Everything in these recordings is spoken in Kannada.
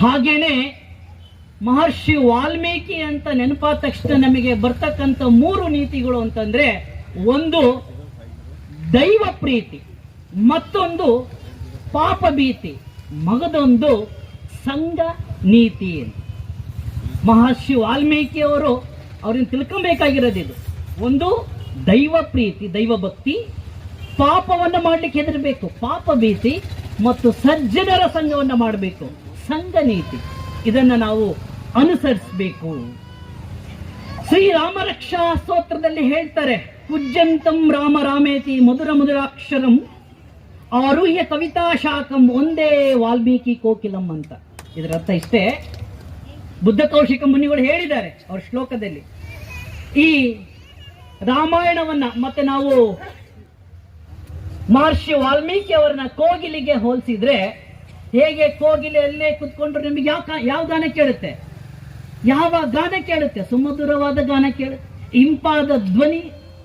ಹಾಗೇನೆ ಮಹರ್ಷಿ ವಾಲ್ಮೀಕಿ ಅಂತ ನೆನಪಾದ ತಕ್ಷಣ ನಮಗೆ ಬರ್ತಕ್ಕಂಥ ಮೂರು ನೀತಿಗಳು ಅಂತಂದ್ರೆ, ಒಂದು ದೈವ ಪ್ರೀತಿ, ಮತ್ತೊಂದು ಪಾಪ ಭೀತಿ, ಮಗದೊಂದು ಸಂಘ ನೀತಿ. ಮಹರ್ಷಿ ವಾಲ್ಮೀಕಿ ಅವರು ಅವ್ರನ್ನ ತಿಳ್ಕೊಬೇಕಾಗಿರೋದಿದು ಒಂದು ದೈವ ಪ್ರೀತಿ, ದೈವ ಭಕ್ತಿ, ಪಾಪವನ್ನು ಮಾಡ್ಲಿಕ್ಕೆ ಹೆದರಬೇಕು, ಪಾಪ ಭೀತಿ, ಮತ್ತು ಸಜ್ಜನರ ಸಂಘವನ್ನು ಮಾಡಬೇಕು ಸಂಘ ನೀತಿ. ಇದನ್ನ ನಾವು ಅನುಸರಿಸಬೇಕು. ಶ್ರೀರಾಮ ರಕ್ಷಾ ಸ್ತೋತ್ರದಲ್ಲಿ ಹೇಳ್ತಾರೆ ಪೂಜ್ಯಂತಂ ರಾಮ ರಾಮೇತಿ ಮಧುರ ಮಧುರಾಕ್ಷರಂ ಆರುಹ್ಯ ಕವಿತಾ ಶಾಖಂ ಒಂದೇ ವಾಲ್ಮೀಕಿ ಕೋಕಿಲಂ ಅಂತ. ಇದರರ್ಥ ಇಷ್ಟೇ. ಬುದ್ಧ ಕೌಶಿಕ ಮುನಿಗಳು ಹೇಳಿದ್ದಾರೆ ಅವ್ರ ಶ್ಲೋಕದಲ್ಲಿ. ಈ ರಾಮಾಯಣವನ್ನ ಮತ್ತೆ ನಾವು ಮಹರ್ಷಿ ವಾಲ್ಮೀಕಿ ಅವರನ್ನ ಕೋಗಿಲಿಗೆ ಹೋಲಿಸಿದ್ರೆ ಹೇಗೆ ಕೋಗಿಲೆ ಎಲ್ಲೇ ಕುತ್ಕೊಂಡ್ರು ನಿಮಗೆ ಯಾವ ಯಾವ ಗಾನ ಕೇಳುತ್ತೆ? ಯಾವ ಗಾನ ಕೇಳುತ್ತೆ? ಸುಮಧುರವಾದ ಗಾನ ಕೇಳುತ್ತೆ ಇಂಪಾದ ಧ್ವನಿ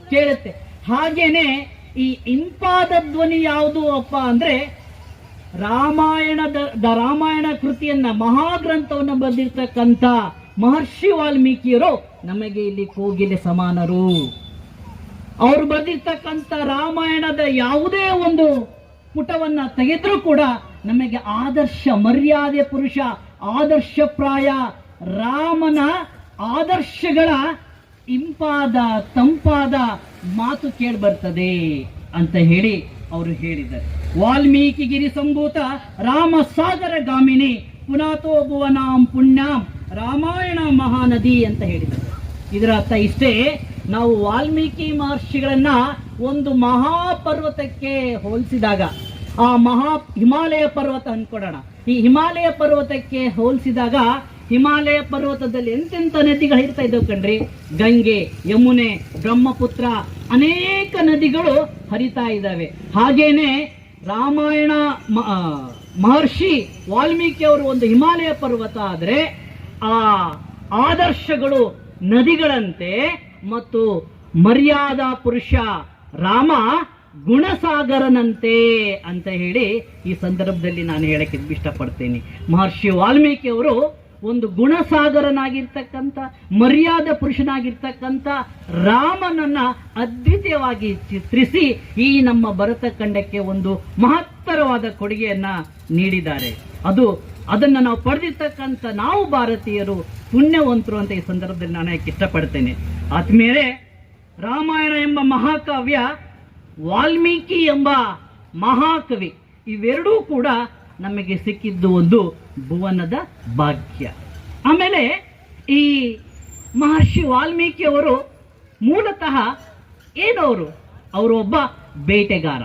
ಕೇಳುತ್ತೆ. ಹಾಗೇನೆ ಈ ಇಂಪಾದ ಧ್ವನಿ ಯಾವುದು ಅಪ್ಪ ಅಂದ್ರೆ ರಾಮಾಯಣದ ರಾಮಾಯಣ ಕೃತಿಯನ್ನ ಮಹಾಗ್ರಂಥವನ್ನು ಬರೆದಿರ್ತಕ್ಕಂಥ ಮಹರ್ಷಿ ವಾಲ್ಮೀಕಿಯರು ನಮಗೆ ಇಲ್ಲಿ ಕೋಗಿಲೆ ಸಮಾನರು. ಅವರು ಬರೆದಿರ್ತಕ್ಕಂಥ ರಾಮಾಯಣದ ಯಾವುದೇ ಒಂದು ಪುಟವನ್ನ ತೆಗೆದ್ರೂ ಕೂಡ ನಮಗೆ ಆದರ್ಶ ಮರ್ಯಾದೆ ಪುರುಷ, ಆದರ್ಶಪ್ರಾಯ ರಾಮನ ಆದರ್ಶಗಳ ಇಂಪಾದ, ತಂಪಾದ ಮಾತು ಕೇಳಿ ಬರ್ತದೆ ಅಂತ ಹೇಳಿ ಅವರು ಹೇಳಿದ್ದಾರೆ. ವಾಲ್ಮೀಕಿ ಗಿರಿ ಸಂಭೂತ ರಾಮ ಸಾಗರ ಗಾಮಿನಿ ಪುನಾತೋ ಭುವನಾಂ ಪುಣ್ಯಾಂ ರಾಮಾಯಣ ಮಹಾನದಿ ಅಂತ ಹೇಳಿದರು ಇದರ ಅರ್ಥ ಇಷ್ಟೇ, ನಾವು ವಾಲ್ಮೀಕಿ ಮಹರ್ಷಿಗಳನ್ನ ಒಂದು ಮಹಾಪರ್ವತಕ್ಕೆ ಹೋಲಿಸಿದಾಗ ಆ ಮಹಾ ಹಿಮಾಲಯ ಪರ್ವತ ಅಂದ್ಕೊಡೋಣ. ಈ ಹಿಮಾಲಯ ಪರ್ವತಕ್ಕೆ ಹೋಲಿಸಿದಾಗ ಹಿಮಾಲಯ ಪರ್ವತದಲ್ಲಿ ಎಂತೆಂಥ ನದಿಗಳು ಇರ್ತಾ ಇದ್ದವು ಕಣ್ರಿ? ಗಂಗೆ, ಯಮುನೆ, ಬ್ರಹ್ಮಪುತ್ರ ಅನೇಕ ನದಿಗಳು ಹರಿತಾ ಇದ್ದಾವೆ. ಹಾಗೇನೆ ರಾಮಾಯಣ ಮಹರ್ಷಿ ವಾಲ್ಮೀಕಿ ಅವರು ಒಂದು ಹಿಮಾಲಯ ಪರ್ವತ ಆದ್ರೆ ಆ ಆದರ್ಶಗಳು ನದಿಗಳಂತೆ ಮತ್ತು ಮರ್ಯಾದಾ ಪುರುಷ ರಾಮ ಗುಣಸಾಗರನಂತೆ ಅಂತ ಹೇಳಿ ಈ ಸಂದರ್ಭದಲ್ಲಿ ನಾನು ಹೇಳಕ್ಕೆ ಇಷ್ಟಪಡ್ತೇನೆ. ಮಹರ್ಷಿ ವಾಲ್ಮೀಕಿ ಅವರು ಒಂದು ಗುಣಸಾಗರನಾಗಿರ್ತಕ್ಕಂಥ, ಮರ್ಯಾದ ಪುರುಷನಾಗಿರ್ತಕ್ಕಂಥ ರಾಮನನ್ನ ಅದ್ವಿತೀಯವಾಗಿ ಚಿತ್ರಿಸಿ ಈ ನಮ್ಮ ಭರತ ಖಂಡಕ್ಕೆ ಒಂದು ಮಹತ್ತರವಾದ ಕೊಡುಗೆಯನ್ನ ನೀಡಿದ್ದಾರೆ. ಅದು ಅದನ್ನ ನಾವು ಪಡೆದಿರ್ತಕ್ಕಂಥ ನಾವು ಭಾರತೀಯರು ಪುಣ್ಯವಂತರು ಅಂತ ಈ ಸಂದರ್ಭದಲ್ಲಿ ನಾನು ಇಷ್ಟಪಡ್ತೇನೆ. ಆದ್ಮೇಲೆ ರಾಮಾಯಣ ಎಂಬ ಮಹಾಕಾವ್ಯ ವಾಲ್ಮೀಕಿ ಎಂಬ ಮಹಾಕವಿ, ಇವೆರಡೂ ಕೂಡ ನಮಗೆ ಸಿಕ್ಕಿದ್ದು ಒಂದು ಭುವನದ ಭಾಗ್ಯ. ಆಮೇಲೆ ಈ ಮಹರ್ಷಿ ವಾಲ್ಮೀಕಿ ಅವರು ಮೂಲತಃ ಏನವರು ಅವರು ಒಬ್ಬ ಬೇಟೆಗಾರ.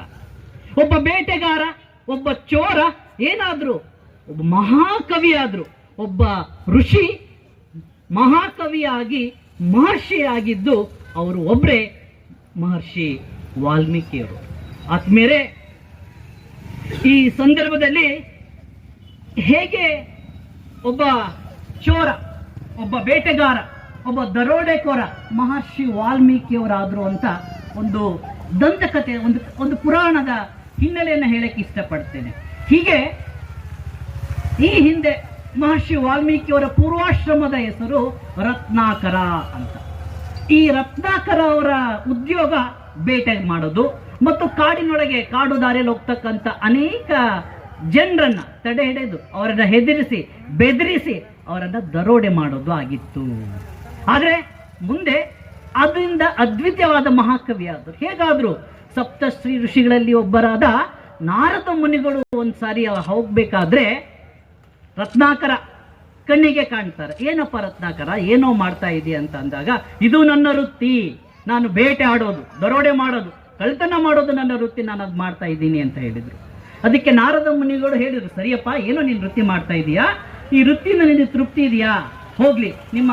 ಒಬ್ಬ ಬೇಟೆಗಾರ, ಒಬ್ಬ ಚೋರ, ಏನಾದರೂ, ಒಬ್ಬ ಮಹಾಕವಿಯಾದರು, ಒಬ್ಬ ಋಷಿ, ಮಹಾಕವಿಯಾಗಿ ಮಹರ್ಷಿಯಾಗಿದ್ದು ಅವರು ಒಬ್ಬರೇ ಮಹರ್ಷಿ ವಾಲ್ಮೀಕಿಯವರು ಆತ್ಮೇರೆ ಈ ಸಂದರ್ಭದಲ್ಲಿ ಹೇಗೆ ಒಬ್ಬ ಚೋರ, ಒಬ್ಬ ಬೇಟೆಗಾರ, ಒಬ್ಬ ದರೋಡೆಕೋರ ಮಹರ್ಷಿ ವಾಲ್ಮೀಕಿಯವರಾದರು ಅಂತ ಒಂದು ದಂತಕತೆ, ಒಂದು ಒಂದು ಪುರಾಣದ ಹಿನ್ನೆಲೆಯನ್ನು ಹೇಳಕ್ಕೆ ಇಷ್ಟಪಡ್ತೇನೆ. ಹೀಗೆ ಈ ಹಿಂದೆ ಮಹರ್ಷಿ ವಾಲ್ಮೀಕಿಯವರ ಪೂರ್ವಾಶ್ರಮದ ಹೆಸರು ರತ್ನಾಕರ ಅಂತ. ಈ ರತ್ನಾಕರ ಅವರ ಉದ್ಯೋಗ ಬೇಟೆ ಮಾಡೋದು ಮತ್ತು ಕಾಡಿನೊಳಗೆ ಕಾಡು ದಾರಿಯಲ್ಲಿ ಹೋಗ್ತಕ್ಕಂಥ ಅನೇಕ ಜನರನ್ನ ತಡೆ ಹಿಡಿದು ಅವರನ್ನ ಹೆದರಿಸಿ, ಬೆದರಿಸಿ ಅವರನ್ನ ದರೋಡೆ ಮಾಡೋದು ಆಗಿತ್ತು. ಆದರೆ ಮುಂದೆ ಅದರಿಂದ ಅದ್ವಿತೀಯವಾದ ಮಹಾಕವಿ ಆದರು ಹೇಗಾದ್ರು ಸಪ್ತಶ್ರೀ ಋಷಿಗಳಲ್ಲಿ ಒಬ್ಬರಾದ ನಾರದ ಮುನಿಗಳು ಒಂದ್ಸಾರಿ ಹೋಗ್ಬೇಕಾದ್ರೆ ರತ್ನಾಕರ ಕಣ್ಣಿಗೆ ಕಾಣ್ತಾರೆ. ಏನಪ್ಪ ರತ್ನಾಕರ? ಏನೋ ಮಾಡ್ತಾ ಇದೆಯಾ ಅಂತ ಅಂದಾಗ, ಇದು ನನ್ನ ವೃತ್ತಿ. ನಾನು ಬೇಟೆ ಆಡೋದು, ದರೋಡೆ ಮಾಡೋದು ಕಳ್ತನ ಮಾಡೋದು ನನ್ನ ವೃತ್ತಿ, ನಾನು ಅದು ಮಾಡ್ತಾ ಇದ್ದೀನಿ ಅಂತ ಹೇಳಿದರು. ಅದಕ್ಕೆ ನಾರದ ಮುನಿಗಳು ಹೇಳಿದರು, ಸರಿಯಪ್ಪ, ಏನು ನೀನು ವೃತ್ತಿ ಮಾಡ್ತಾ ಇದೀಯಾ? ಈ ವೃತ್ತಿನ ನಿನಗೆ ತೃಪ್ತಿ ಇದೆಯಾ? ಹೋಗಲಿ, ನಿಮ್ಮ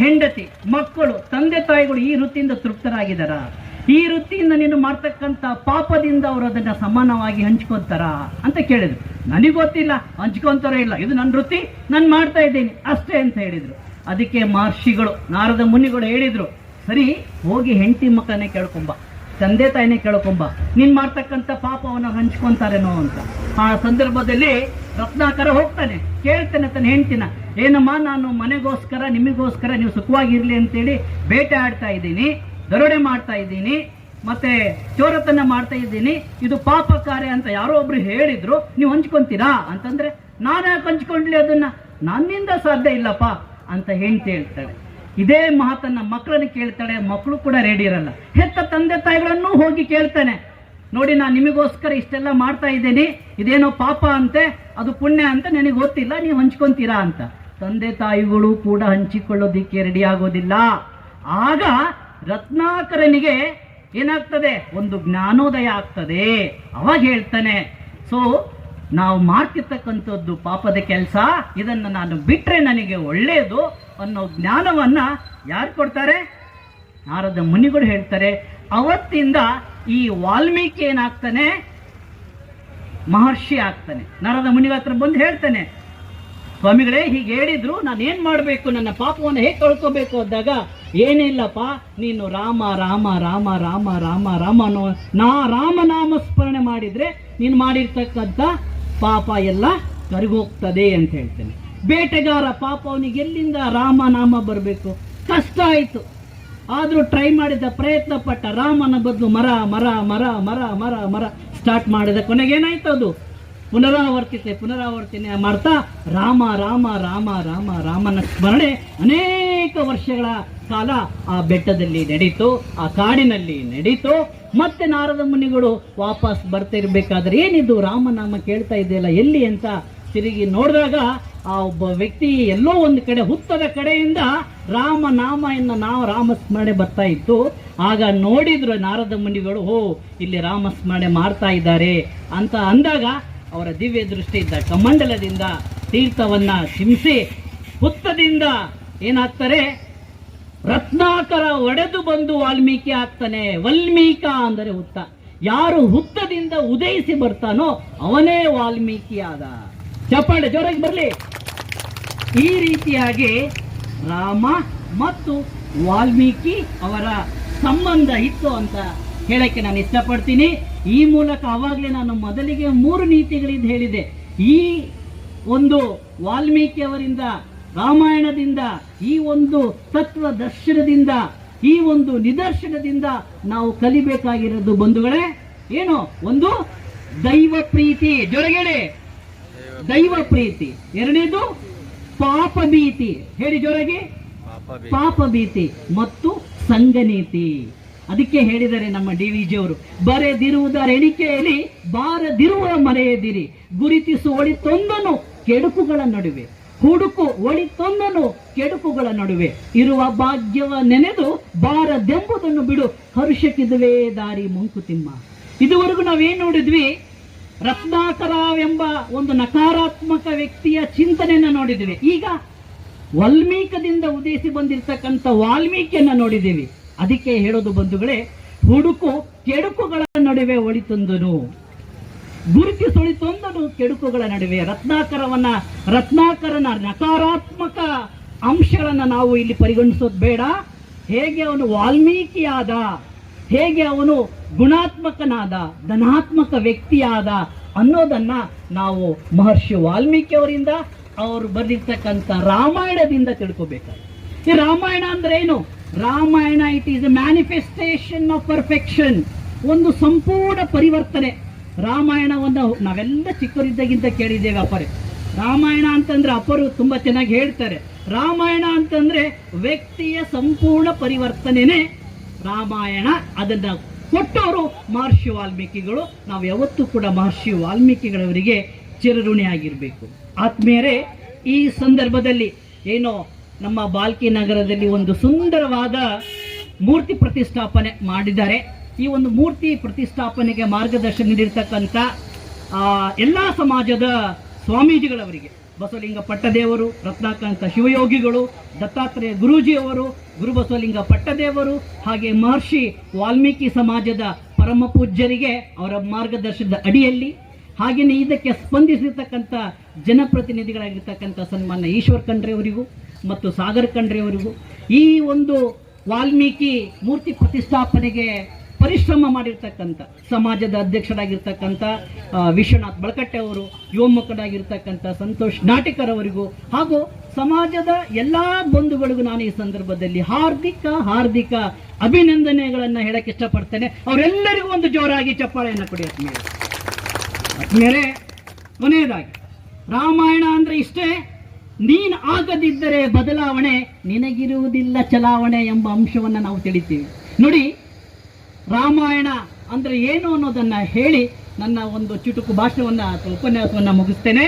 ಹೆಂಡತಿ, ಮಕ್ಕಳು, ತಂದೆ ತಾಯಿಗಳು ಈ ವೃತ್ತಿಯಿಂದ ತೃಪ್ತರಾಗಿದ್ದಾರ? ಈ ವೃತ್ತಿಯಿಂದ ನೀನು ಮಾಡ್ತಕ್ಕಂಥ ಪಾಪದಿಂದ ಅವರು ಅದನ್ನು ಸಮಾನವಾಗಿ ಹಂಚ್ಕೊತಾರಾ ಅಂತ ಕೇಳಿದರು. ನನಗೆ ಗೊತ್ತಿಲ್ಲ, ಹಂಚ್ಕೊಂತಾರೋ ಇಲ್ಲ, ಇದು ನನ್ನ ವೃತ್ತಿ, ನಾನು ಮಾಡ್ತಾ ಇದ್ದೀನಿ, ಅಷ್ಟೇ ಅಂತ ಹೇಳಿದರು. ಅದಕ್ಕೆ ಮಹರ್ಷಿಗಳು, ನಾರದ ಮುನಿಗಳು ಹೇಳಿದ್ರು ಸರಿ, ಹೋಗಿ ಹೆಂಡತಿ ಮಕ್ಕಳನ್ನೇ ಕೇಳ್ಕೊಂಬ, ತಂದೆ ತಾಯಿನೇ ಕೇಳ್ಕೊಂಬ, ನೀನ್ ಮಾಡ್ತಕ್ಕಂಥ ಪಾಪ ಅವನ ಹಂಚ್ಕೊಂತಾರೇನೋ ಅಂತ. ಆ ಸಂದರ್ಭದಲ್ಲಿ ರತ್ನಾಕರ ಹೋಗ್ತಾನೆ, ಕೇಳ್ತಾನೆ ತನ್ನ ಹೆಂಡ್ತಿನ, ಏನಮ್ಮ ನಾನು ಮನೆಗೋಸ್ಕರ ನಿಮಗೋಸ್ಕರ ನೀವು ಸುಖವಾಗಿರ್ಲಿ ಅಂತೇಳಿ ಬೇಟೆ ಆಡ್ತಾ ಇದ್ದೀನಿ, ದರೋಡೆ ಮಾಡ್ತಾ ಇದ್ದೀನಿ, ಮತ್ತೆ ಚೋರತನ ಮಾಡ್ತಾ ಇದ್ದೀನಿ, ಇದು ಪಾಪ ಕಾರ್ಯ ಅಂತ ಯಾರೋ ಒಬ್ರು ಹೇಳಿದ್ರು, ನೀವು ಹಂಚ್ಕೊಂತೀರಾ? ಅಂತಂದ್ರೆ ನಾನು ಯಾಕೆ ಹಂಚ್ಕೊಂಡ್ಲಿ ಅದನ್ನ? ನನ್ನಿಂದ ಸಾಧ್ಯ ಇಲ್ಲಪ್ಪ ಅಂತ ಹೆಂಡ್ತಿ ಹೇಳ್ತಾಳೆ. ಇದೇ ಮಾತನ್ನ ಮಕ್ಕಳನ್ನು ಕೇಳ್ತಾಳೆ ಮಕ್ಕಳು ಕೂಡ ರೆಡಿ ಇರಲ್ಲ. ಹೆತ್ತ ತಂದೆ ತಾಯಿಗಳನ್ನು ಹೋಗಿ ಕೇಳ್ತಾನೆ, ನೋಡಿ, ನಾನು ನಿಮಗೋಸ್ಕರ ಇಷ್ಟೆಲ್ಲ ಮಾಡ್ತಾ ಇದ್ದೀನಿ. ಇದೇನೋ ಪಾಪ ಅಂತೆ, ಅದು ಪುಣ್ಯ ಅಂತ ನನಗೆ ಗೊತ್ತಿಲ್ಲ, ನೀವು ಹಂಚ್ಕೊಂತೀರಾ ಅಂತ. ತಂದೆ ತಾಯಿಗಳು ಕೂಡ ಹಂಚಿಕೊಳ್ಳೋದಿಕ್ಕೆ ರೆಡಿ ಆಗೋದಿಲ್ಲ. ಆಗ ರತ್ನಾಕರನಿಗೆ ಏನಾಗ್ತದೆ? ಒಂದು ಜ್ಞಾನೋದಯ ಆಗ್ತದೆ. ಅವಾಗ ಹೇಳ್ತಾನೆ, ಸೊ ನಾವು ಮಾಡ್ತಿರ್ತಕ್ಕಂಥದ್ದು ಪಾಪದ ಕೆಲಸ, ಇದನ್ನು ನಾನು ಬಿಟ್ಟರೆ ನನಗೆ ಒಳ್ಳೆಯದು ಅನ್ನೋ ಜ್ಞಾನವನ್ನು ಯಾರು ಕೊಡ್ತಾರೆ? ನಾರದ ಮುನಿಗಳು ಹೇಳ್ತಾರೆ, ಅವತ್ತಿಂದ ಈ ವಾಲ್ಮೀಕಿ ಏನಾಗ್ತಾನೆ? ಮಹರ್ಷಿ ಆಗ್ತಾನೆ. ನಾರದ ಮುನಿಗಳ ಹತ್ರ ಬಂದು ಹೇಳ್ತಾನೆ, ಸ್ವಾಮಿಗಳೇ, ಹೀಗೆ ಹೇಳಿದ್ರು, ನಾನು ಏನು ಮಾಡಬೇಕು? ನನ್ನ ಪಾಪವನ್ನು ಹೇಗೆ ಕಳ್ಕೋಬೇಕು ಅಂದಾಗ ಏನಿಲ್ಲಪ್ಪ ನೀನು ರಾಮ ರಾಮ ರಾಮ ರಾಮ ರಾಮ ರಾಮ ನಾ ರಾಮನಾಮ ಸ್ಮರಣೆ ಮಾಡಿದರೆ ನೀನು ಮಾಡಿರ್ತಕ್ಕಂಥ ಪಾಪ ಎಲ್ಲ ಕರಿಗೋಗ್ತದೆ ಅಂತ ಹೇಳ್ತೇನೆ. ಬೇಟೆಗಾರ ಪಾಪ ಅವನಿಗೆ ಎಲ್ಲಿಂದ ರಾಮನಾಮ ಬರಬೇಕು? ಕಷ್ಟ ಆಯಿತು. ಆದರೂ ಟ್ರೈ ಮಾಡಿದ ಪ್ರಯತ್ನ ಪಟ್ಟ ರಾಮನ ಬದಲು ಮರ ಮರ ಮರ ಮರ ಮರ ಮರ ಸ್ಟಾರ್ಟ್ ಮಾಡಿದ ಕೊನೆಗೇನಾಯ್ತು ಅದು? ಪುನರಾವರ್ತಿತೆ, ಪುನರಾವರ್ತನೆ ಮಾಡ್ತಾ ರಾಮ ರಾಮ ರಾಮ ರಾಮ, ರಾಮನ ಸ್ಮರಣೆ ಅನೇಕ ವರ್ಷಗಳ ಕಾಲ ಆ ಬೆಟ್ಟದಲ್ಲಿ ನಡೀತು, ಆ ಕಾಡಿನಲ್ಲಿ ನಡೀತು. ಮತ್ತೆ ನಾರದ ಮುನಿಗಳು ವಾಪಸ್ ಬರ್ತಾ ಇರ್ಬೇಕಾದ್ರೆ ಏನಿದು? ರಾಮನಾಮ ಕೇಳ್ತಾ ಇದೆಯಲ್ಲ, ಎಲ್ಲಿ ಅಂತ ತಿರುಗಿ ನೋಡಿದಾಗ ಆ ಒಬ್ಬ ವ್ಯಕ್ತಿ ಎಲ್ಲೋ ಒಂದು ಕಡೆ, ಹುತ್ತದ ಕಡೆಯಿಂದ ರಾಮನಾಮ ಎನ್ನ ನಾವು ರಾಮಸ್ಮರಣೆ ಬರ್ತಾ ಇತ್ತು. ಆಗ ನೋಡಿದ್ರು ನಾರದ ಮುನಿಗಳು ಓ ಇಲ್ಲಿ ರಾಮಸ್ಮರಣೆ ಮಾಡ್ತಾ ಇದ್ದಾರೆ ಅಂತ ಅಂದಾಗ ಅವರ ದಿವ್ಯ ದೃಷ್ಟಿಯಿಂದ ಕಮಂಡಲದಿಂದ ತೀರ್ಥವನ್ನ ಚಿಮಿಸಿ ಹುತ್ತದಿಂದ ಏನಾಗ್ತಾರೆ? ರತ್ನಾಕರ ಒಡೆದು ಬಂದು ವಾಲ್ಮೀಕಿ ಆಗ್ತಾನೆ. ವಲ್ಮೀಕ ಅಂದರೆ ಹುತ್ತ. ಯಾರು ಹುತ್ತದಿಂದ ಉದಯಿಸಿ ಬರ್ತಾನೋ ಅವನೇ ವಾಲ್ಮೀಕಿ ಆದ. ಚಪ್ಪಾಳೆ ಜೋರಾಗಿ ಬರಲಿ. ಈ ರೀತಿಯಾಗಿ ರಾಮ ಮತ್ತು ವಾಲ್ಮೀಕಿ ಅವರ ಸಂಬಂಧ ಇತ್ತು ಅಂತ ಹೇಳಕ್ಕೆ ನಾನು ಇಷ್ಟಪಡ್ತೀನಿ. ಈ ಮೂಲಕ ಅವಾಗಲೇ ನಾನು ಮೊದಲಿಗೆ ಮೂರು ನೀತಿಗಳಿಂದ ಹೇಳಿದೆ. ಈ ಒಂದು ವಾಲ್ಮೀಕಿ ಅವರಿಂದ ರಾಮಾಯಣದಿಂದ, ಈ ಒಂದು ತತ್ವ ದರ್ಶನದಿಂದ, ಈ ಒಂದು ನಿದರ್ಶನದಿಂದ ನಾವು ಕಲಿಬೇಕಾಗಿರೋದು ಬಂಧುಗಳೇ, ಏನು? ಒಂದು ದೈವ ಪ್ರೀತಿ. ಜೊರಗೇಳಿ. ದೈವ ಪ್ರೀತಿ. ಎರಡನೇದು ಪಾಪ ಭೀತಿ. ಹೇಳಿ ಜೊರಗೆ. ಪಾಪ ಭೀತಿ ಮತ್ತು ಸಂಘನೀತಿ ಅದಕ್ಕೆ ಹೇಳಿದರೆ ನಮ್ಮ ಡಿ ವಿ ಜಿ ಅವರು ಬರೆದಿರುವುದರ ಎಣಿಕೆಯಲ್ಲಿ, ಬಾರದಿರುವ ಮರೆಯದಿರಿ. ಗುರುತಿಸುವಳಿ ತೊಂದನು, ಕೆಡುಕುಗಳ ನಡುವೆ. ಹುಡುಕು ಒಳಿ ಒಳಿತೊಂದನು ಕೆಡುಕುಗಳ ನಡುವೆ. ಇರುವ ಭಾಗ್ಯವ ನೆನೆದು ಬಾರದೆಂಬುದನ್ನು ಬಿಡು. ಹರುಷಕ್ಕಿದುವೆ ದಾರಿ ಮಂಕುತಿಮ್ಮ. ಇದುವರೆಗೂ ನಾವೇನು ನೋಡಿದ್ವಿ? ರತ್ನಾಕರವೆಂಬ ಒಂದು ನಕಾರಾತ್ಮಕ ವ್ಯಕ್ತಿಯ ಚಿಂತನೆಯನ್ನು ನೋಡಿದ್ವಿ. ಈಗ ವಾಲ್ಮೀಕದಿಂದ ಉದಯಿಸಿ ಬಂದಿರತಕ್ಕಂಥ ವಾಲ್ಮೀಕಿಯನ್ನ ನೋಡಿದ್ದೀವಿ. ಅದಕ್ಕೆ ಹೇಳೋದು ಬಂಧುಗಳೇ, ಹುಡುಕು ಕೆಡುಕುಗಳ ನಡುವೆ ಒಳಿತೊಂದನು. ಗುರುತಿಸೊಳಿತೊಂದನು ಕೆಡುಕುಗಳ ನಡುವೆ ರತ್ನಾಕರವನ್ನ ರತ್ನಾಕರನ ನಕಾರಾತ್ಮಕ ಅಂಶಗಳನ್ನ ನಾವು ಇಲ್ಲಿ ಪರಿಗಣಿಸೋದು ಬೇಡ. ಹೇಗೆ ಅವನು ವಾಲ್ಮೀಕಿಯಾದ, ಹೇಗೆ ಅವನು ಗುಣಾತ್ಮಕನಾದ, ಧನಾತ್ಮಕ ವ್ಯಕ್ತಿಯಾದ ಅನ್ನೋದನ್ನ ನಾವು ಮಹರ್ಷಿ ವಾಲ್ಮೀಕಿ ಅವರಿಂದ ಅವರು ಬರೆದಿರ್ತಕ್ಕಂಥ ರಾಮಾಯಣದಿಂದ ತಿಳ್ಕೋಬೇಕಾಗಿ ಈ ರಾಮಾಯಣ ಅಂದ್ರೆ ಏನು? Ramayana it is a manifestation of perfection ಒಂದು ಸಂಪೂರ್ಣ ಪರಿವರ್ತನೆ. ರಾಮಾಯಣವನ್ನು ನಾವೆಲ್ಲ ಚಿಕ್ಕವರಿದ್ದಾಗಿಂತ ಕೇಳಿದ್ದೇವೆ ಅಪ್ಪರೇ ರಾಮಾಯಣ ಅಂತಂದ್ರೆ ಅಪ್ಪರು ತುಂಬಾ ಚೆನ್ನಾಗಿ ಹೇಳ್ತಾರೆ. ರಾಮಾಯಣ ಅಂತಂದ್ರೆ ವ್ಯಕ್ತಿಯ ಸಂಪೂರ್ಣ ಪರಿವರ್ತನೆನೇ ರಾಮಾಯಣ. ಅದನ್ನ ಕೊಟ್ಟವರು ಮಹರ್ಷಿ ವಾಲ್ಮೀಕಿಗಳು. ನಾವು ಯಾವತ್ತೂ ಕೂಡ ಮಹರ್ಷಿ ವಾಲ್ಮೀಕಿಗಳವರಿಗೆ ಚಿರಋಣಿಯಾಗಿರಬೇಕು ಆತ್ಮೀಯರೇ, ಈ ಸಂದರ್ಭದಲ್ಲಿ ಏನೋ ನಮ್ಮ ಬಾಲ್ಕಿ ನಗರದಲ್ಲಿ ಒಂದು ಸುಂದರವಾದ ಮೂರ್ತಿ ಪ್ರತಿಷ್ಠಾಪನೆ ಮಾಡಿದ್ದಾರೆ. ಈ ಒಂದು ಮೂರ್ತಿ ಪ್ರತಿಷ್ಠಾಪನೆಗೆ ಮಾರ್ಗದರ್ಶನ ನೀಡಿರ್ತಕ್ಕಂಥ ಎಲ್ಲ ಸಮಾಜದ ಸ್ವಾಮೀಜಿಗಳವರಿಗೆ, ಬಸವಲಿಂಗ ಪಟ್ಟದೇವರು ರತ್ನಾಕಾಂತ ಶಿವಯೋಗಿಗಳು, ದತ್ತಾತ್ರೇಯ ಗುರೂಜಿಯವರು, ಗುರು ಬಸವಲಿಂಗ ಪಟ್ಟದೇವರು, ಹಾಗೆ ಮಹರ್ಷಿ ವಾಲ್ಮೀಕಿ ಸಮಾಜದ ಪರಮ ಪೂಜ್ಯರಿಗೆ ಅವರ ಮಾರ್ಗದರ್ಶನದ ಅಡಿಯಲ್ಲಿ, ಹಾಗೆಯೇ ಇದಕ್ಕೆ ಸ್ಪಂದಿಸಿರ್ತಕ್ಕಂಥ ಜನಪ್ರತಿನಿಧಿಗಳಾಗಿರ್ತಕ್ಕಂಥ ಸನ್ಮಾನ್ಯ ಈಶ್ವರ್ ಖಂಡ್ರೆಯವರಿಗೂ ಮತ್ತು ಸಾಗರ್ ಖಂಡ್ರೆಯವರಿಗೂ, ಈ ಒಂದು ವಾಲ್ಮೀಕಿ ಮೂರ್ತಿ ಪ್ರತಿಷ್ಠಾಪನೆಗೆ ಪರಿಶ್ರಮ ಮಾಡಿರ್ತಕ್ಕಂಥ, ಸಮಾಜದ ಅಧ್ಯಕ್ಷರಾಗಿರ್ತಕ್ಕಂಥ ವಿಶ್ವನಾಥ್ ಬಳಕಟ್ಟೆ ಅವರು ಯುವ ಮುಖಂಡಾಗಿರ್ತಕ್ಕಂಥ ಸಂತೋಷ್ ನಾಟಿಕರ್ ಅವರಿಗೂ, ಹಾಗೂ ಸಮಾಜದ ಎಲ್ಲ ಬಂಧುಗಳಿಗೂ ನಾನು ಈ ಸಂದರ್ಭದಲ್ಲಿ ಹಾರ್ದಿಕ ಹಾರ್ದಿಕ ಅಭಿನಂದನೆಗಳನ್ನು ಹೇಳಕ್ಕೆ ಇಷ್ಟಪಡ್ತೇನೆ. ಅವರೆಲ್ಲರಿಗೂ ಒಂದು ಜೋರಾಗಿ ಚಪ್ಪಾಳೆಯನ್ನು ಕೊಡಿ ಆತ್ಮೀಯರೇ ಕೊನೆಯದಾಗಿ, ರಾಮಾಯಣ ಅಂದ್ರೆ ಇಷ್ಟೇ, ನೀನ್ ಆಗದಿದ್ದರೆ ಬದಲಾವಣೆ, ನಿನಗಿರುವುದಿಲ್ಲ ಚಲಾವಣೆ ಎಂಬ ಅಂಶವನ್ನು ನಾವು ತಿಳಿತೀವಿ. ನೋಡಿ ರಾಮಾಯಣ ಅಂದ್ರೆ ಏನು ಅನ್ನೋದನ್ನ ಹೇಳಿ ನನ್ನ ಒಂದು ಚುಟುಕು ಭಾಷಣವನ್ನ ಅಥವಾ ಉಪನ್ಯಾಸವನ್ನ ಮುಗಿಸ್ತೇನೆ.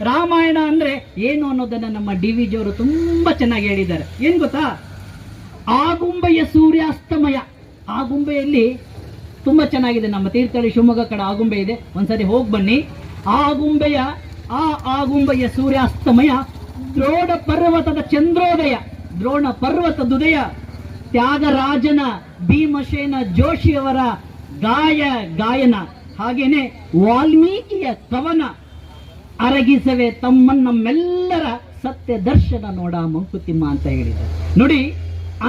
ರಾಮಾಯಣ ಅಂದ್ರೆ ಏನು ಅನ್ನೋದನ್ನ ನಮ್ಮ ಡಿ ವಿ ಜಿಯವರು ತುಂಬಾ ಚೆನ್ನಾಗಿ ಹೇಳಿದ್ದಾರೆ. ಏನು ಗೊತ್ತಾ? ಆಗುಂಬೆಯ ಸೂರ್ಯಾಸ್ತಮಯ. ಆಗುಂಬೆಯಲ್ಲಿ ತುಂಬಾ ಚೆನ್ನಾಗಿದೆ. ನಮ್ಮ ತೀರ್ಥಹಳ್ಳಿ ಶಿವಮೊಗ್ಗ ಕಡೆ ಆಗುಂಬೆ ಇದೆ. ಒಂದ್ಸರಿ ಹೋಗಿ ಬನ್ನಿ. ಆಗುಂಬೆಯ, ಆ ಆಗುಂಬೆಯ ಸೂರ್ಯಾಸ್ತಮಯ ದ್ರೋಣ ಪರ್ವತದ ಚಂದ್ರೋದಯ. ದ್ರೋಣ ಪರ್ವತದುದಯ ತ್ಯಾಗರಾಜನ ಭೀಮಸೇನ ಜೋಶಿಯವರ ಗಾಯ ಗಾಯನ. ಹಾಗೇನೆ ವಾಲ್ಮೀಕಿಯ ಕವನ ಅರಗಿಸವೆ ತಮ್ಮನ್ನ ನಮ್ಮೆಲ್ಲರ ಸತ್ಯ ದರ್ಶನ ನೋಡ ಮಂಕುತಿಮ್ಮ ಅಂತ ಹೇಳಿದ್ದಾರೆ ನೋಡಿ,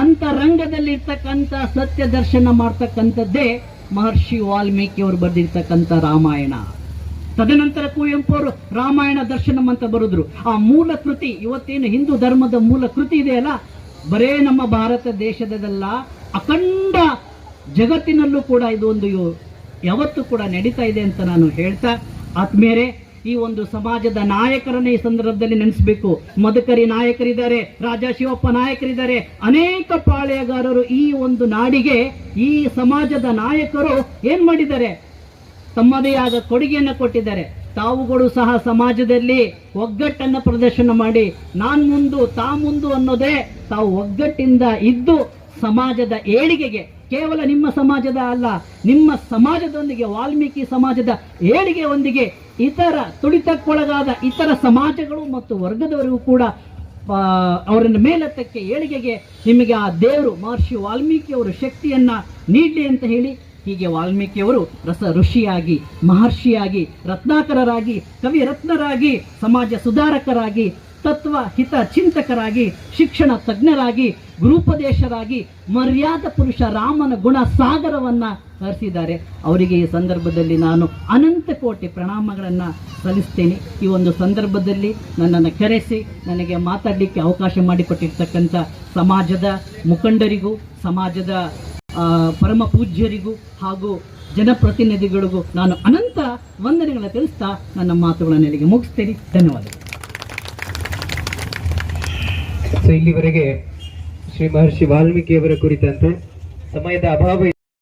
ಅಂತರಂಗದಲ್ಲಿರ್ತಕ್ಕಂಥ ಸತ್ಯ ದರ್ಶನ ಮಾಡ್ತಕ್ಕಂಥದ್ದೇ ಮಹರ್ಷಿ ವಾಲ್ಮೀಕಿ ಅವರು ಬರೆದಿರ್ತಕ್ಕಂಥ ರಾಮಾಯಣ. ತದನಂತರ ಕುವೆಂಪು ಅವರು ರಾಮಾಯಣ ದರ್ಶನಂ ಅಂತ ಬರೆದ್ರು. ಆ ಮೂಲ ಕೃತಿ, ಇವತ್ತೇನು ಹಿಂದೂ ಧರ್ಮದ ಮೂಲ ಕೃತಿ ಇದೆಯಲ್ಲ ಬರೇ ನಮ್ಮ ಭಾರತ ದೇಶದಲ್ಲ ಅಖಂಡ ಜಗತ್ತಿನಲ್ಲೂ ಕೂಡ ಇದು ಒಂದು ಯಾವತ್ತೂ ಕೂಡ ನಡೀತಾ ಇದೆ ಅಂತ ನಾನು ಹೇಳ್ತಾ ಆತ್ಮೇರೆ ಈ ಒಂದು ಸಮಾಜದ ನಾಯಕರನ್ನ ಈ ಸಂದರ್ಭದಲ್ಲಿ ನೆನೆಸಬೇಕು. ಮದಕರಿ ನಾಯಕರಿದ್ದಾರೆ, ರಾಜಾ ಶಿವಪ್ಪ ನಾಯಕರಿದ್ದಾರೆ. ಅನೇಕ ಪಾಳೆಯಗಾರರು ಈ ಒಂದು ನಾಡಿಗೆ, ಈ ಸಮಾಜದ ನಾಯಕರು ಏನ್ ಮಾಡಿದ್ದಾರೆ? ತಮ್ಮದೇ ಆದ ಕೊಡುಗೆಯನ್ನು ಕೊಟ್ಟಿದ್ದಾರೆ. ತಾವುಗಳು ಸಹ ಸಮಾಜದಲ್ಲಿ ಒಗ್ಗಟ್ಟನ್ನು ಪ್ರದರ್ಶನ ಮಾಡಿ, ನಾನು ಮುಂದು, ತಾ ಮುಂದು ಅನ್ನೋದೇ ತಾವು ಒಗ್ಗಟ್ಟಿಂದ ಇದ್ದು ಸಮಾಜದ ಏಳಿಗೆಗೆ, ಕೇವಲ ನಿಮ್ಮ ಸಮಾಜದ ಅಲ್ಲ, ನಿಮ್ಮ ಸಮಾಜದೊಂದಿಗೆ, ವಾಲ್ಮೀಕಿ ಸಮಾಜದ ಏಳಿಗೆಯೊಂದಿಗೆ ಇತರ ತುಳಿತಕ್ಕೊಳಗಾದ ಇತರ ಸಮಾಜಗಳು ಮತ್ತು ವರ್ಗದವರಿಗೂ ಕೂಡ ಅವರನ್ನು ಮೇಲೆತ್ತಕ್ಕೆ ಏಳಿಗೆಗೆ ನಿಮಗೆ ಆ ದೇವರು, ಮಹರ್ಷಿ ವಾಲ್ಮೀಕಿ ಅವರು ಶಕ್ತಿಯನ್ನ ನೀಡಲಿ ಅಂತ ಹೇಳಿ ಹೀಗೆ ವಾಲ್ಮೀಕಿಯವರು ರಸ ಋಷಿಯಾಗಿ, ಮಹರ್ಷಿಯಾಗಿ, ರತ್ನಾಕರರಾಗಿ, ಕವಿ ರತ್ನರಾಗಿ, ಸಮಾಜ ಸುಧಾರಕರಾಗಿ, ತತ್ವ ಹಿತ ಚಿಂತಕರಾಗಿ, ಶಿಕ್ಷಣ ತಜ್ಞರಾಗಿ, ಗುರುಪದೇಶರಾಗಿ, ಮರ್ಯಾದ ಪುರುಷ ರಾಮನ ಗುಣ ಸಾಗರವನ್ನ ಹರಿಸಿದ್ದಾರೆ ಅವರಿಗೆ ಈ ಸಂದರ್ಭದಲ್ಲಿ ನಾನು ಅನಂತ ಕೋಟಿ ಪ್ರಣಾಮಗಳನ್ನು ಸಲ್ಲಿಸ್ತೇನೆ. ಈ ಒಂದು ಸಂದರ್ಭದಲ್ಲಿ ನನ್ನನ್ನು ಕರೆಸಿ, ನನಗೆ ಮಾತಾಡಲಿಕ್ಕೆ ಅವಕಾಶ ಮಾಡಿಕೊಟ್ಟಿರ್ತಕ್ಕಂಥ ಸಮಾಜದ ಮುಖಂಡರಿಗೂ, ಸಮಾಜದ ಪರಮ ಪೂಜ್ಯರಿಗೂ ಹಾಗೂ ಜನಪ್ರತಿನಿಧಿಗಳಿಗೂ ನಾನು ಅನಂತ ವಂದನೆಗಳನ್ನು ತಿಳಿಸ್ತಾ ನನ್ನ ಮಾತುಗಳನ್ನು ಇಲ್ಲಿಗೆ ಮುಗಿಸ್ತೇನೆ. ಧನ್ಯವಾದಗಳು. ಸೊ ಇಲ್ಲಿವರೆಗೆ ಶ್ರೀ ಮಹರ್ಷಿ ವಾಲ್ಮೀಕಿಯವರ ಕುರಿತಂತೆ ಸಮಯದ ಅಭಾವ